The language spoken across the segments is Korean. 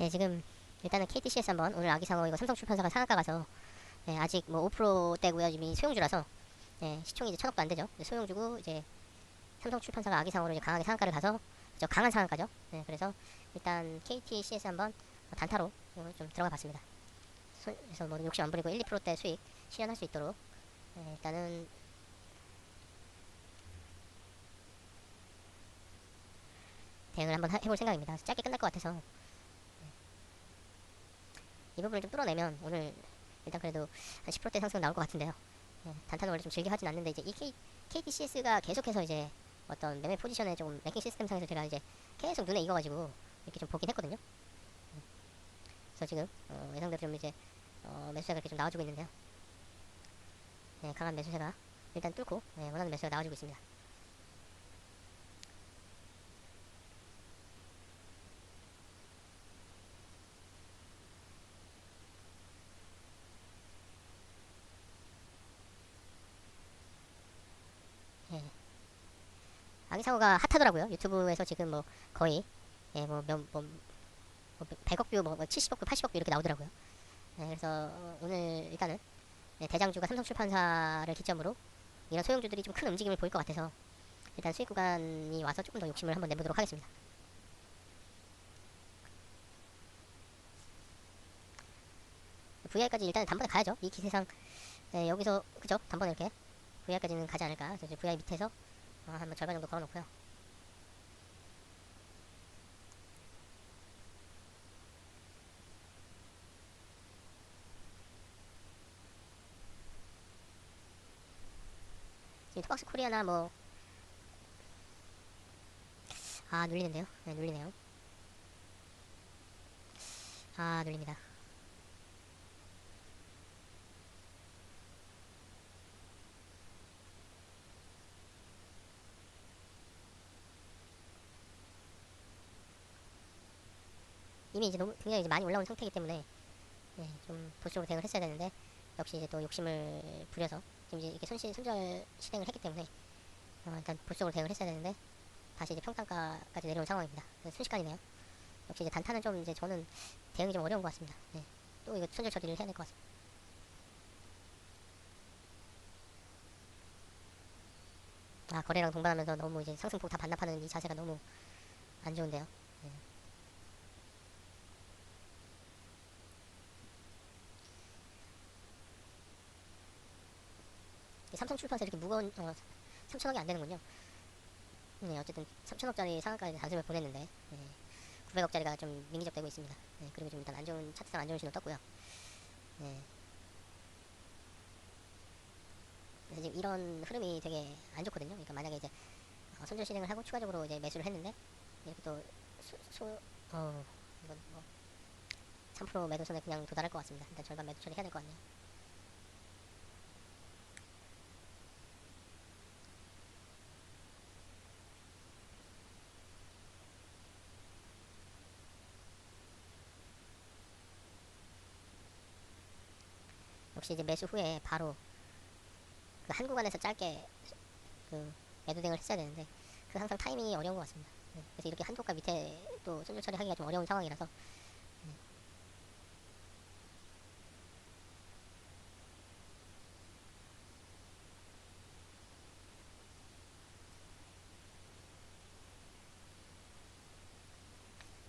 예, 지금 일단은 KTCS 한번 오늘 아기상어 이거 삼성 출판사가 상한가 가서 예, 아직 뭐 5%대고요. 지금 이 소용주라서 예, 시총이 이제 천억도 안 되죠. 이제 소용주고 이제 삼성 출판사가 아기상어로 이제 강하게 상한가를 가서 저 강한 상한가죠. 예, 그래서 일단 KTCS 한번 단타로 어, 좀 들어가 봤습니다. 소, 그래서 뭐 욕심 안 부리고 1, 2%대 수익 실현할 수 있도록 예, 일단은 대응을 한번 하- 해볼 생각입니다. 짧게 끝날 것 같아서 네. 이 부분을 좀 뚫어내면 오늘 일단 그래도 한 10%대 상승 나올 것 같은데요. 예, 단타는 원래 좀 즐겨 하진 않는데 이제 이 K, KTCS가 계속해서 이제 어떤 매매 포지션에 좀 랭킹 시스템 상에서 제가 이제 계속 눈에 익어가지고 이렇게 좀 보긴 했거든요. 예. 그래서 지금 어, 예상대로 좀 이제 어, 매수세가 이렇게 좀 나와주고 있는데요. 예, 강한 매수세가 일단 뚫고 예, 원하는 매수가 나와주고 있습니다. 예. 아기상어가 핫하더라고요. 유튜브에서 지금 뭐 거의 예, 뭐, 몇, 뭐, 뭐 100억 뷰, 뭐 70억 뷰, 80억 뷰 이렇게 나오더라고요. 예, 그래서 어, 오늘 일단은 예, 대장주가 삼성출판사를 기점으로 이런 소형주들이 좀 큰 움직임을 보일 것 같아서 일단 수익 구간이 와서 조금 더 욕심을 한번 내보도록 하겠습니다. VI까지 일단은 단번에 가야죠. 이 기세상 예, 여기서 그죠? 단번에 이렇게 VI까지는 가지 않을까. 그래서 VI 밑에서 어, 한번 절반 정도 걸어놓고요. 지금 토박스 코리아나 뭐 아 눌리는데요? 네 눌리네요. 아 눌립니다. 이미 이제 너무 굉장히 이제 많이 올라온 상태이기 때문에 네, 좀 보수적으로 대응을 했어야 되는데 역시 이제 또 욕심을 부려서 지금 이제 이렇게 손실 손절 실행을 했기 때문에 어, 일단 보수적으로 대응을 했어야 되는데 다시 이제 평단가까지 내려온 상황입니다. 순식간이네요. 역시 이제 단타는 좀 이제 저는 대응이 좀 어려운 것 같습니다. 네. 또 이거 손절 처리를 해야 될 것 같습니다. 아 거래량 동반하면서 너무 이제 상승폭 다 반납하는 이 자세가 너무 안 좋은데요. 네. 이 삼성 출판사 이렇게 무거운 어, 3천억이 안 되는군요. 네, 어쨌든 3천억짜리 상한가에 단숨에 보냈는데 네, 900억짜리가 좀 민기적되고 있습니다. 네, 그리고 좀 일단 안 좋은 차트상 안 좋은 신호 떴고요. 네. 지금 이런 흐름이 되게 안 좋거든요. 그러니까 만약에 이제 어, 손절 실행을 하고 추가적으로 이제 매수를 했는데 이렇게 또 소, 소, 어, 이건 뭐3% 매도선에 그냥 도달할 것 같습니다. 일단 절반 매도 처리해야 될 것 같네요. 역시 이제 매수 후에 바로 그 한 구간에서 짧게 그 매도 대응을 했어야 되는데 그 항상 타이밍이 어려운 것 같습니다. 네, 그래서 이렇게 한도가 밑에 또 손절 처리하기가 좀 어려운 상황이라서 네.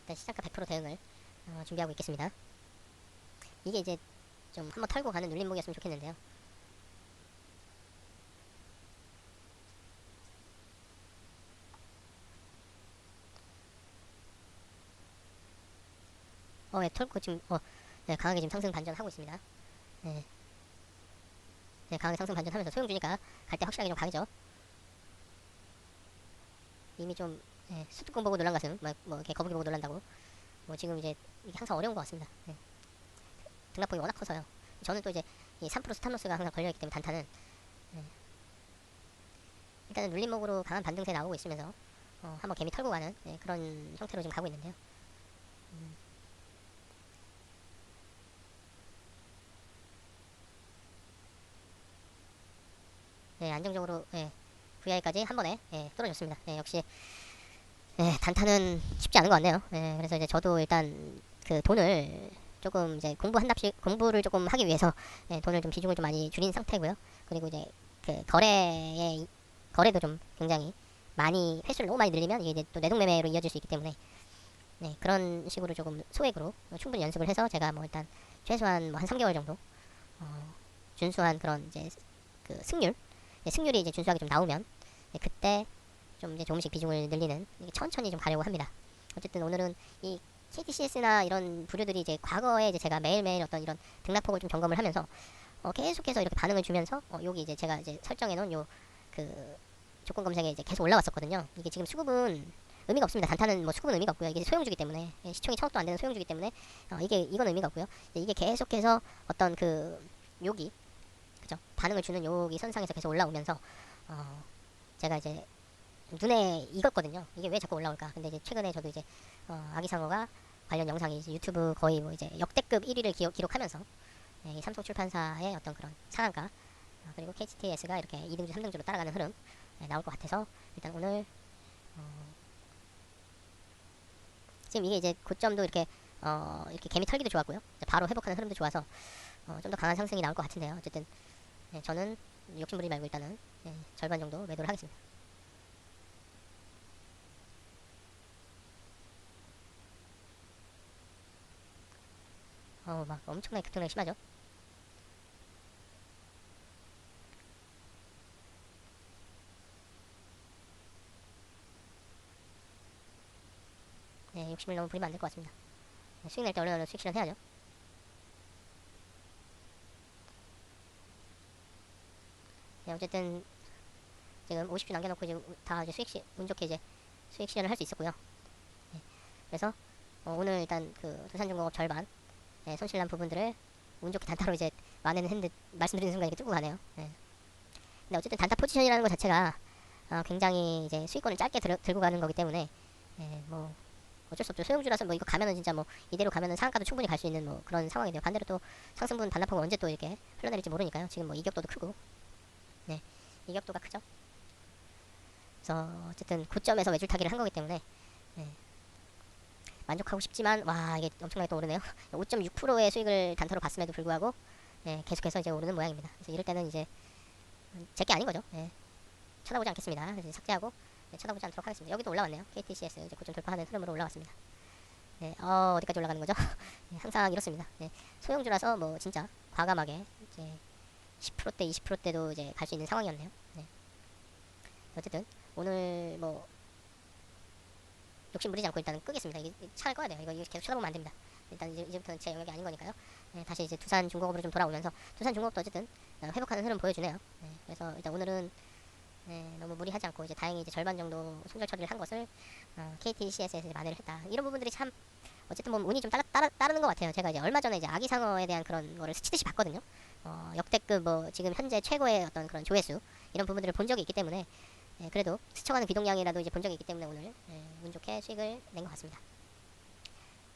일단 시작가 100% 대응을 어, 준비하고 있겠습니다. 이게 이제 좀 한번 털고 가는 눌림목이었으면 좋겠는데요. 어, 예, 털고 지금 어, 네, 강하게 지금 상승 반전하고 있습니다. 네. 네, 강하게 상승 반전하면서 소용 주니까 갈 때 확실하게 좀 가겠죠. 이미 좀 예, 수뚜껑 보고 놀란 가슴, 뭐, 뭐 이렇게 거북이 보고 놀란다고. 뭐 지금 이제 이게 항상 어려운 것 같습니다. 예. 등락폭이 워낙 커서요. 저는 또 이제 이3% 스탑로스가 항상 걸려있기 때문에 단타는 예. 일단은 눌림목으로 강한 반등세 나오고 있으면서 어, 한번 개미 털고 가는 예, 그런 형태로 지금 가고 있는데요. 음. 네, 안정적으로 예, VI까지 한 번에 예, 뚫어줬습니다. 예, 역시 예, 단타는 쉽지 않은 것 같네요. 예, 그래서 이제 저도 일단 그 돈을 조금 이제 공부한답시 공부를 조금 하기 위해서 예, 돈을 좀 비중을 좀 많이 줄인 상태고요. 그리고 이제 그 거래의 이- 거래도 좀 굉장히 많이 횟수를 너무 많이 늘리면 이게 이제 또 내동매매로 이어질 수 있기 때문에 네, 그런 식으로 조금 소액으로 충분히 연습을 해서 제가 뭐 일단 최소한 뭐 한 3개월 정도 어, 준수한 그런 이제 그 승률 네, 승률이 이제 준수하게 좀 나오면 네, 그때 좀 이제 조금씩 비중을 늘리는 천천히 좀 가려고 합니다. 어쨌든 오늘은 이 KTCS나 이런 부류들이 이제 과거에 이제 제가 매일매일 어떤 이런 등락폭을 좀 점검을 하면서 어, 계속해서 이렇게 반응을 주면서 어, 여기 이제 제가 이제 설정해 놓은 요 그 조건 검색에 이제 계속 올라왔었거든요. 이게 지금 수급은 의미가 없습니다. 단타는 뭐 수급은 의미가 없고요. 이게 소형주기 때문에 예, 시총이 천억도 안 되는 소형주기 때문에 어, 이게 이건 의미가 없고요. 이제 이게 계속해서 어떤 그 여기 그죠 반응을 주는 여기 선상에서 계속 올라오면서 어, 제가 이제 눈에 익었거든요. 이게 왜 자꾸 올라올까? 근데 이제 최근에 저도 이제 어, 아기상어가 관련 영상이 유튜브 거의 뭐 이제 역대급 1위를 기록, 기록하면서 예, 이 삼성 출판사의 어떤 그런 상한가 어, 그리고 KTS가 이렇게 2등주, 3등주로 따라가는 흐름 예, 나올 것 같아서 일단 오늘 어, 지금 이게 이제 고점도 이렇게 어, 이렇게 개미 털기도 좋았고요. 바로 회복하는 흐름도 좋아서 어, 좀더 강한 상승이 나올 것 같은데요. 어쨌든 예, 저는 욕심 부리지 말고 일단은 예, 절반 정도 매도를 하겠습니다. 어, 막 엄청나게 급등력이 심하죠. 네, 욕심을 너무 부리면 안 될 것 같습니다. 네, 수익 낼 때 얼른 얼른 수익 실현해야죠. 네, 어쨌든 지금 50주 남겨놓고 이제 우- 다 이제 수익 시, 운 좋게 이제 수익 실현을 할 수 있었고요. 네, 그래서 어, 오늘 일단 그 두산중공업 절반 네, 손실난 부분들을 운 좋게 단타로 이제 만회는 했는데 말씀드리는 순간 이렇게 뚫고 가네요. 네. 근데 어쨌든 단타 포지션이라는 것 자체가 어, 굉장히 이제 수익권을 짧게 들, 들고 가는 거기 때문에 예, 뭐 어쩔 수 없죠. 소형주라서 뭐 이거 가면은 진짜 뭐 이대로 가면은 상한가도 충분히 갈 수 있는 뭐 그런 상황인데요. 반대로 또 상승분 반납하고 언제 또 이렇게 흘러내릴지 모르니까요. 지금 뭐 이격도도 크고, 네, 이격도가 크죠. 그래서 어쨌든 고점에서 외줄 타기를 한 거기 때문에 네. 만족하고 싶지만 와 이게 엄청나게 또 오르네요. 5.6%의 수익을 단타로 봤음에도 불구하고 네, 계속해서 이제 오르는 모양입니다. 그래서 이럴 때는 이제 제게 아닌 거죠. 네. 쳐다보지 않겠습니다. 그래서 삭제하고 네, 쳐다보지 않도록 하겠습니다. 여기도 올라왔네요. KTCS 이제 고점 돌파하는 흐름으로 올라왔습니다. 네, 어, 어디까지 올라가는 거죠? 네, 항상 이렇습니다. 네, 소형주라서 뭐 진짜 과감하게 이제 10%대, 20%대도 이제 갈 수 있는 상황이었네요. 네. 어쨌든 오늘 뭐 욕심 부리지 않고 일단은 끄겠습니다. 이게 차를 꺼야 돼요. 이거, 이거 계속 쳐다보면 안 됩니다. 일단 이제 이제부터는 제 영역이 아닌 거니까요. 네, 다시 이제 두산 중공업으로 좀 돌아오면서 두산 중공업도 어쨌든 어, 회복하는 흐름 보여주네요. 네, 그래서 일단 오늘은 네, 너무 무리하지 않고 이제 다행히 이제 절반 정도 손절 처리를 한 것을 어, KTCS에서 이제 만회를 했다. 이런 부분들이 참 어쨌든 뭐 운이 좀 따라, 따라, 따르는 것 같아요. 제가 이제 얼마 전에 이제 아기상어에 대한 그런 거를 스치듯이 봤거든요. 어, 역대급 뭐 지금 현재 최고의 어떤 그런 조회수 이런 부분들을 본 적이 있기 때문에 예, 그래도 스쳐가는 비동량이라도 이제 본 적이 있기 때문에 오늘 예, 운 좋게 수익을 낸 것 같습니다.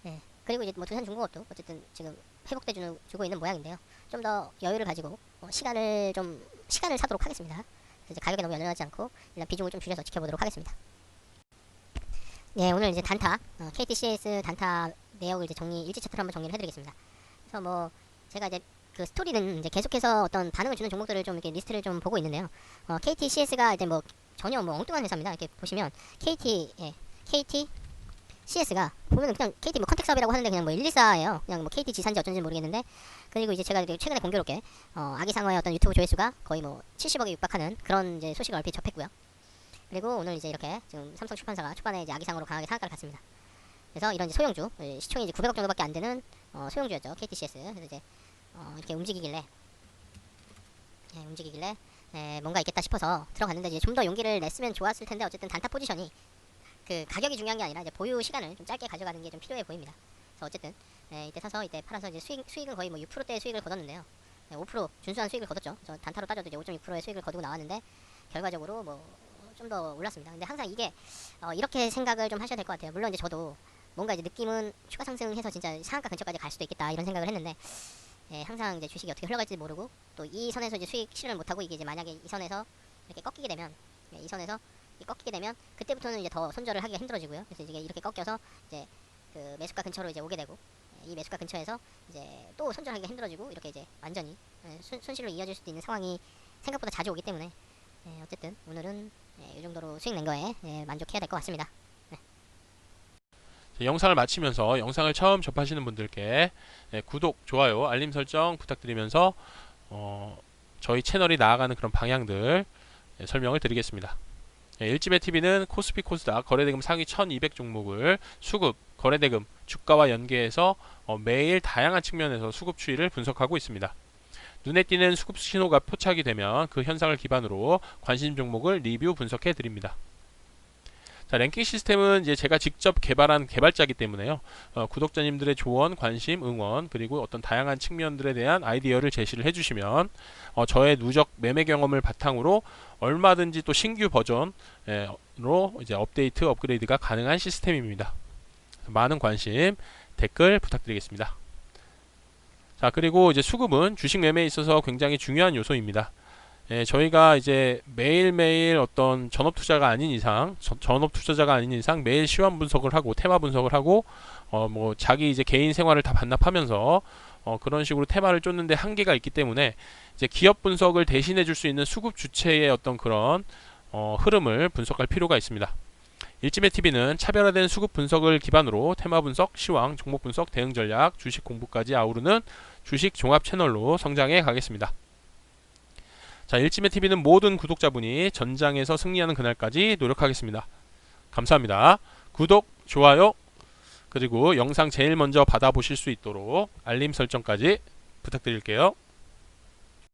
예, 그리고 이제 뭐 두산 중공업도 어쨌든 지금 회복돼 주는 주고 있는 모양인데요. 좀 더 여유를 가지고 어, 시간을 좀 시간을 사도록 하겠습니다. 이제 가격에 너무 연연하지 않고 일단 비중을 좀 줄여서 지켜보도록 하겠습니다. 네, 오늘 이제 단타 어, KTCS 단타 내역을 이제 정리 일지 차트로 한번 정리를 해드리겠습니다. 그래서 뭐 제가 이제 그 스토리는 이제 계속해서 어떤 반응을 주는 종목들을 좀 이렇게 리스트를 좀 보고 있는데요. 어, KTCS가 이제 뭐 전혀 뭐 엉뚱한 회사입니다. 이렇게 보시면 KT 예, KT CS가 보면은 그냥 KT 뭐 컨택 사업이라고 하는데 그냥 뭐 114예요. 그냥 뭐 KT 지산지 어쩐지 모르겠는데 그리고 이제 제가 최근에 공교롭게 어, 아기상어의 어떤 유튜브 조회수가 거의 뭐 70억에 육박하는 그런 이제 소식을 얼핏 접했고요. 그리고 오늘 이제 이렇게 지금 삼성 출판사가 초반에 이제 아기상으로 강하게 상한가를 갔습니다. 그래서 이런 소형주 예, 시총이 이제 900억 정도밖에 안 되는 어, 소형주였죠 KTCS. 그래서 이제 어, 이렇게 움직이길래 예, 움직이길래 예, 뭔가 있겠다 싶어서 들어갔는데 이제 좀 더 용기를 냈으면 좋았을 텐데 어쨌든 단타 포지션이 그 가격이 중요한 게 아니라 이제 보유 시간을 좀 짧게 가져가는 게 좀 필요해 보입니다. 그래서 어쨌든 예, 이때 사서 이때 팔아서 이제 수익 수익은 거의 뭐 6%대의 수익을 거뒀는데요. 예, 5% 준수한 수익을 거뒀죠. 저 단타로 따져도 이제 5.6%의 수익을 거두고 나왔는데 결과적으로 뭐 좀 더 올랐습니다. 근데 항상 이게 어, 이렇게 생각을 좀 하셔야 될 것 같아요. 물론 이제 저도 뭔가 이제 느낌은 추가 상승해서 진짜 상한가 근처까지 갈 수도 있겠다 이런 생각을 했는데 예, 항상 이제 주식이 어떻게 흘러갈지 모르고 또 이 선에서 이제 수익 실현을 못하고 이게 이제 만약에 이 선에서 이렇게 꺾이게 되면 예, 이 선에서 이 꺾이게 되면 그때부터는 이제 더 손절을 하기가 힘들어지고요. 그래서 이제 이렇게 꺾여서 이제 그 매수가 근처로 이제 오게 되고 이 매수가 근처에서 이제 또 손절하기가 힘들어지고 이렇게 이제 완전히 예, 손, 손실로 이어질 수도 있는 상황이 생각보다 자주 오기 때문에 예, 어쨌든 오늘은 예, 이 정도로 수익 낸 거에 예, 만족해야 될 것 같습니다. 자, 영상을 마치면서 영상을 처음 접하시는 분들께 예, 구독, 좋아요, 알림 설정 부탁드리면서 어, 저희 채널이 나아가는 그런 방향들 예, 설명을 드리겠습니다. 예, 일집의 TV는 코스피 코스닥 거래대금 상위 1200 종목을 수급, 거래대금, 주가와 연계해서 어, 매일 다양한 측면에서 수급 추이를 분석하고 있습니다. 눈에 띄는 수급 신호가 포착이 되면 그 현상을 기반으로 관심 종목을 리뷰 분석해 드립니다. 자, 랭킹 시스템은 이제 제가 직접 개발한 개발자이기 때문에요. 어, 구독자님들의 조언, 관심, 응원, 그리고 어떤 다양한 측면들에 대한 아이디어를 제시를 해주시면 어, 저의 누적 매매 경험을 바탕으로 얼마든지 또 신규 버전으로 이제 업데이트, 업그레이드가 가능한 시스템입니다. 많은 관심, 댓글 부탁드리겠습니다. 자, 그리고 이제 수급은 주식 매매에 있어서 굉장히 중요한 요소입니다. 예, 저희가 이제 매일매일 어떤 전업 투자가 아닌 이상, 저- 전업 투자자가 아닌 이상 매일 시황 분석을 하고 테마 분석을 하고 어 뭐 자기 이제 개인 생활을 다 반납하면서 어 그런 식으로 테마를 쫓는데 한계가 있기 때문에 이제 기업 분석을 대신해 줄 수 있는 수급 주체의 어떤 그런 어 흐름을 분석할 필요가 있습니다. 일지매 TV는 차별화된 수급 분석을 기반으로 테마 분석, 시황, 종목 분석, 대응 전략, 주식 공부까지 아우르는 주식 종합 채널로 성장해 가겠습니다. 자, 일지매 TV는 모든 구독자분이 전장에서 승리하는 그날까지 노력하겠습니다. 감사합니다. 구독, 좋아요, 그리고 영상 제일 먼저 받아보실 수 있도록 알림 설정까지 부탁드릴게요.